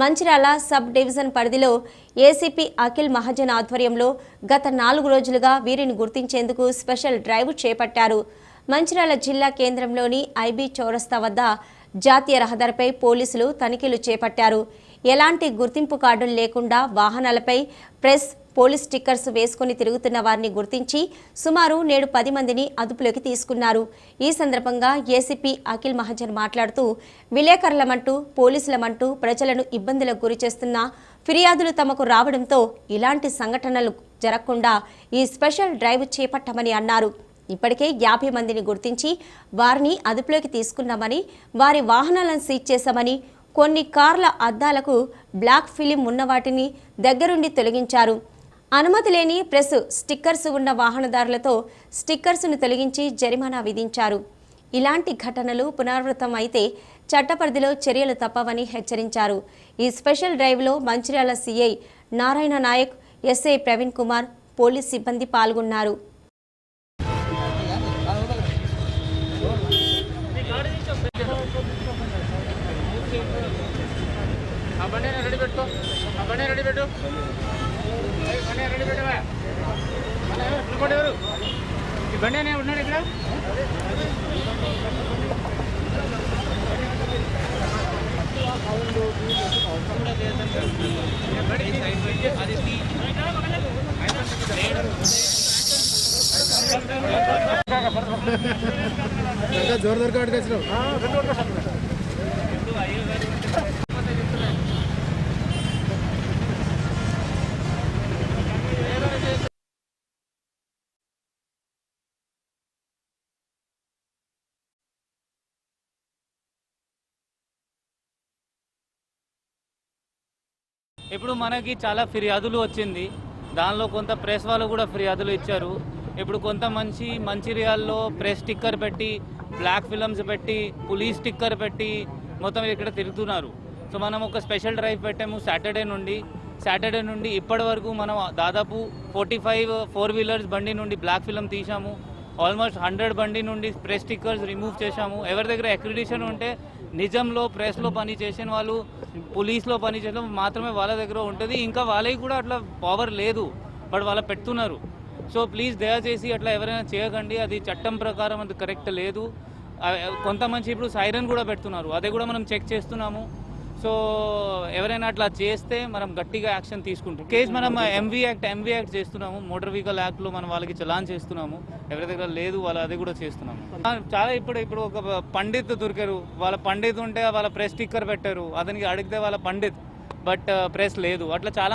Mancherial sub division పరిధిలో ACP Akhil Mahajan ఆధ్వర్యంలో గత నాలుగు రోజులుగా వీరిని గుర్తించేందుకు స్పెషల్ డ్రైవ్ చేపట్టారు. మంచిర్యాల జిల్లా కేంద్రంలోని ఐబీ చౌరస్తా వద్ద జాతీయ రహదారిపై పోలీసులు తనిఖీలు చేపట్టారు. ఎలాంటి గుర్తింపు కార్డులు లేకుండా వాహనాలపై ప్రెస్ పోలీస్ స్టిక్కర్స్ వేసుకుని తిరుగుతున్న వారిని గుర్తించి సుమారు నేడు పది మందిని అదుపులోకి తీసుకున్నారు. ఈ సందర్భంగా ఏసీపీ అఖిల్ మహాజన్ మాట్లాడుతూ విలేకరులమంటూ పోలీసులమంటూ ప్రజలను ఇబ్బందులకు గురిచేస్తున్న ఫిర్యాదులు తమకు రావడంతో ఇలాంటి సంఘటనలు జరగకుండా ఈ స్పెషల్ డ్రైవ్ చేపట్టమని అన్నారు. ఇప్పటికే యాభై మందిని గుర్తించి వారిని అదుపులోకి తీసుకున్నామని వారి వాహనాలను సీజ్ చేశామని కొన్ని కార్ల అద్దాలకు బ్లాక్ ఫిలిం ఉన్న వాటిని దగ్గరుండి తొలగించారు. అనుమతి లేని ప్రెస్ స్టిక్కర్స్ ఉన్న వాహనదారులతో స్టిక్కర్స్ను తొలగించి జరిమానా విధించారు. ఇలాంటి ఘటనలు పునరావృతం అయితే చట్టపరిధిలో చర్యలు తప్పవని హెచ్చరించారు. ఈ స్పెషల్ డ్రైవ్లో Mancherial CI Narayana Naik SI Praveen Kumar police సిబ్బంది పాల్గొన్నారు. రెడీ పెట్టు. రెడీ పెట్టు. బండి ఉన్నాడు ఇక్కడ? ఇంకా జోరుదార్ కాడికి ఇప్పుడు మనకి చాలా ఫిర్యాదులు వచ్చింది. దానిలో కొంత ప్రెస్ వాళ్ళు కూడా ఫిర్యాదులు ఇచ్చారు. ఇప్పుడు కొంత మంచి మంచిర్యాల్లో ప్రెస్ స్టిక్కర్ పెట్టి బ్లాక్ ఫిలమ్స్ పెట్టి పులీస్ స్టిక్కర్ పెట్టి మొత్తం ఇక్కడ తిరుగుతున్నారు. సో మనం ఒక స్పెషల్ డ్రైవ్ పెట్టాము సాటర్డే నుండి. సాటర్డే నుండి ఇప్పటి వరకు మనం దాదాపు ఫోర్టీ ఫైవ్ ఫోర్ వీలర్స్ బండి నుండి బ్లాక్ ఫిలం తీసాము ఆల్మోస్ట్ హండ్రెడ్ బండి నుండి ప్రెస్ స్టిక్కర్స్ రిమూవ్ చేశాము. ఎవరి దగ్గర అక్రిడిషన్ ఉంటే నిజంలో ప్రెస్లో పని చేసిన వాళ్ళు పోలీస్లో పని చేసిన మాత్రమే వాళ్ళ దగ్గర ఉంటుంది. ఇంకా వాళ్ళకి కూడా అట్లా పవర్ లేదు. బట్ వాళ్ళ పెడుతున్నారు. సో ప్లీజ్ దయచేసి అట్లా ఎవరైనా చేయకండి. అది చట్టం ప్రకారం అది కరెక్ట్ లేదు. కొంతమంది ఇప్పుడు సైరన్ కూడా పెడుతున్నారు. అదే కూడా మనం చెక్ చేస్తున్నాము. సో ఎవరైనా అట్లా చేస్తే మనం గట్టిగా యాక్షన్ తీసుకుంటాం. కేజ్ మనం ఎంవీ యాక్ట్ ఎంవీ యాక్ట్ చేస్తున్నాము. మోటార్ వెహికల్ యాక్ట్లో మనం వాళ్ళకి చలాన్ చేస్తున్నాము. ఎవరి దగ్గర లేదు వాళ్ళు అది కూడా చేస్తున్నాము. చాలా ఇప్పుడు ఇప్పుడు ఒక పండిత్ దొరికారు. వాళ్ళ పండిత్ ఉంటే వాళ్ళ ప్రెస్ స్టిక్కర్ పెట్టారు. అతనికి అడిగితే వాళ్ళ పండిత్ బట్ ప్రెస్ లేదు. అట్లా చాలా